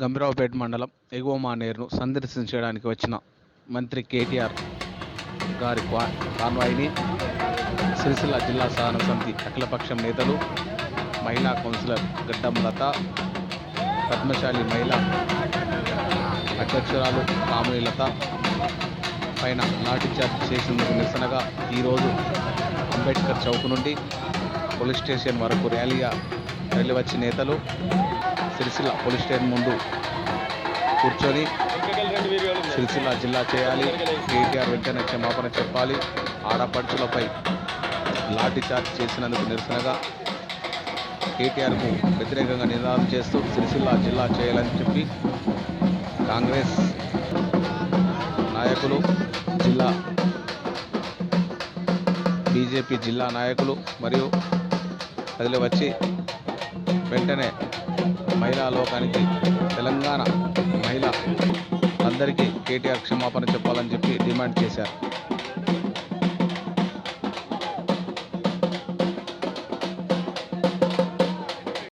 గంభీరావుపేట మండలం ఎగువ మానేరును సందర్శించడానికి వచ్చిన మంత్రి కేటీఆర్ గారి కాన్వాయిని సిరిసిల్ల జిల్లా సహన సమితి అఖిలపక్షం నేతలు మహిళా కౌన్సిలర్ గడ్డం లత పద్మశాలి మహిళా అధ్యక్షురాలు కామిని లత పైన లాఠీచార్జ్ చేసినందుకు నిరసనగా ఈరోజు అంబేద్కర్ చౌక్ నుండి పోలీస్ స్టేషన్ వరకు ర్యాలీగా వెళ్ళి వచ్చి నేతలు సిరిసిల్ల పోలీస్ స్టేషన్ ముందు కూర్చొని సిరిసిల్ల జిల్లా చేయాలి. కేటీఆర్ వెంటనే క్షమాపణ చెప్పాలి. ఆడపడుచులపై లాఠీ చార్జ్ చేసినందుకు నిరసనగా కేటీఆర్కు వ్యతిరేకంగా నినాదం చేస్తూ సిరిసిల్ల జిల్లా చేయాలని చెప్పి కాంగ్రెస్ నాయకులు జిల్లా బీజేపీ జిల్లా నాయకులు మరియు ప్రజలు వచ్చి వెంటనే మహిళా లోకానికి తెలంగాణ మహిళ అందరికీ కేటీఆర్ క్షమాపణ చెప్పాలని చెప్పి డిమాండ్ చేశారు.